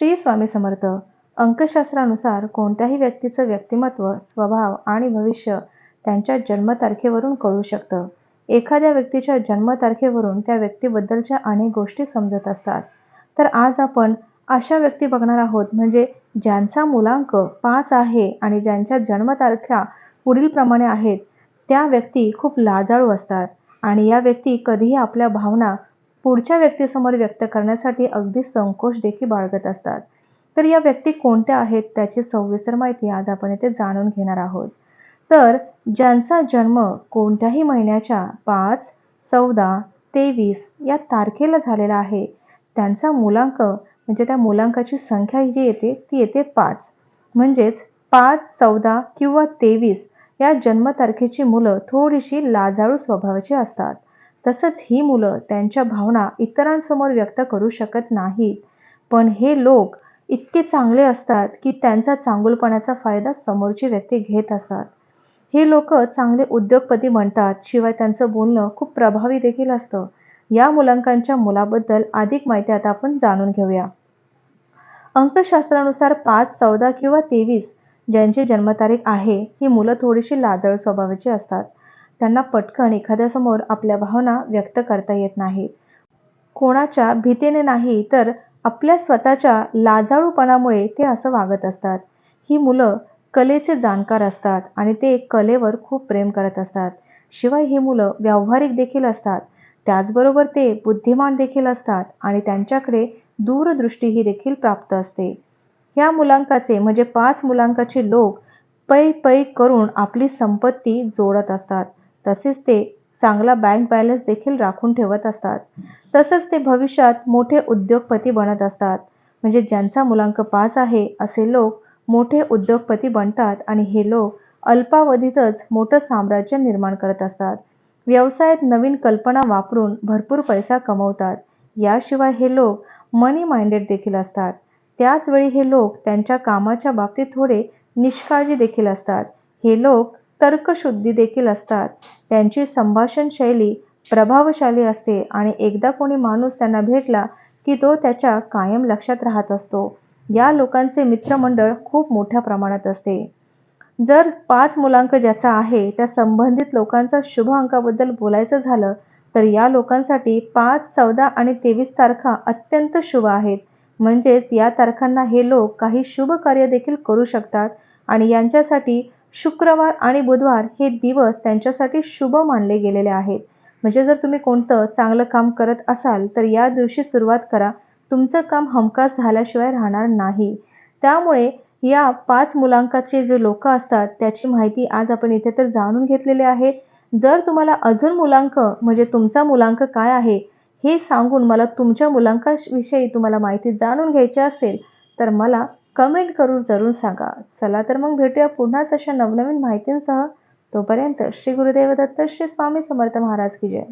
श्री स्वामी समर्थ. अंकशास्त्रानुसार कोणत्याही व्यक्तीचं व्यक्तिमत्व स्वभाव आणि भविष्य त्यांच्या जन्मतारखेवरून कळू शकतं. एखाद्या व्यक्तीच्या जन्मतारखेवरून त्या व्यक्तीबद्दलच्या अनेक गोष्टी समजत असतात. तर आज आपण अशा व्यक्ती बघणार आहोत म्हणजे ज्यांचा मुलांक पाच आहे आणि ज्यांच्या जन्मतारखा पुढीलप्रमाणे आहेत त्या व्यक्ती खूप लाजाळू असतात. आणि या व्यक्ती कधीही आपल्या भावना पुढच्या व्यक्तीसमोर व्यक्त करण्यासाठी अगदी संकोच देखील बाळगत असतात. तर या व्यक्ती कोणत्या आहेत त्याची सविस्तर माहिती आज आपण इथे जाणून घेणार आहोत. तर ज्यांचा जन्म कोणत्याही महिन्याच्या पाच चौदा तेवीस या तारखेला झालेला आहे त्यांचा मुलांक म्हणजे त्या मुलांकाची संख्या जी येते ती येते पाच. म्हणजेच पाच चौदा किंवा तेवीस या जन्मतारखेची मुलं थोडीशी लाजाळू स्वभावाची असतात. तसंच ही मुलं त्यांच्या भावना इतरांसमोर व्यक्त करू शकत नाहीत. पण हे लोक इतके चांगले असतात की त्यांचा चांगुलपणाचा फायदा समोरची व्यक्ती घेत असतात. हे लोक चांगले उद्योगपती बनतात शिवाय त्यांचं बोलणं खूप प्रभावी देखील असतं. या मुलांकांच्या मुलाबद्दल अधिक माहिती आता आपण जाणून घेऊया. अंकशास्त्रानुसार पाच चौदा किंवा तेवीस ज्यांची जन्मतारीख आहे ही मुलं थोडीशी लाजळ स्वभावाची असतात. त्यांना पटकन एखाद्यासमोर आपल्या भावना व्यक्त करता येत नाहीत कोणाच्या भीतीने नाही तर आपल्या स्वतःच्या लाजाळूपणामुळे ते असं वागत असतात. ही मुलं कलेचे जाणकार असतात आणि ते कलेवर खूप प्रेम करत असतात. शिवाय ही मुलं व्यावहारिक देखील असतात. त्याचबरोबर ते बुद्धिमान देखील असतात आणि त्यांच्याकडे दूरदृष्टीही देखील प्राप्त असते. ह्या मुलांकाचे म्हणजे पाच मुलांकाचे लोक पै पै करून आपली संपत्ती जोडत असतात. तसेच ते चांगला बँक बॅलन्स देखील राखून ठेवत असतात. तसंच ते भविष्यात मोठे उद्योगपती बनत असतात. म्हणजे ज्यांचा मुलांक पाच आहे असे लोक मोठे उद्योगपती बनतात आणि हे लोक अल्पावधीतच मोठं साम्राज्य निर्माण करत असतात. व्यवसायात नवीन कल्पना वापरून भरपूर पैसा कमवतात. याशिवाय हे लोक मनी माइंडेड देखील असतात. त्याचवेळी हे लोक त्यांच्या कामाच्या बाबतीत थोडे निष्काळजी देखील असतात. हे लोक तर्कशुद्धी देखील असतात. त्यांची संभाषण शैली प्रभावशाली असते आणि एकदा कोणी माणूस त्यांना भेटला की तो त्याच्या कायम लक्षात राहत असतो. या लोकांचे मित्रमंडळ खूप मोठ्या प्रमाणात असते. जर पाच मुलांक ज्याचा आहे त्या संबंधित लोकांचा शुभ अंकाबद्दल बोलायचं झालं तर या लोकांसाठी पाच चौदा आणि तेवीस तारखा अत्यंत शुभ आहेत. म्हणजेच या तारखांना हे लोक काही शुभ कार्य देखील करू शकतात आणि यांच्यासाठी शुक्रवार आणि बुधवार हे दिवस त्यांच्यासाठी शुभ मानले गेलेले आहेत. म्हणजे जर तुम्ही कोणतं चांगलं काम करत असाल तर या दिवशी सुरुवात करा. तुमचं काम हमखास झाल्याशिवाय राहणार नाही. त्यामुळे या पाच मुलांकाचे जे लोक असतात त्याची माहिती आज आपण इथे तर जाणून घेतलेली आहे. जर तुम्हाला अजून मुलांक म्हणजे तुमचा मुलांक काय आहे हे सांगून मला तुमच्या मुलांकाविषयी तुम्हाला माहिती जाणून घ्यायची असेल तर मला कमेंट करून जरूर सांगा. चला तर मग भेटूया पुन्हाच अशा नवनवीन माहितींसह. तोपर्यंत श्री गुरुदेव दत्त श्री स्वामी समर्थ महाराज की जय.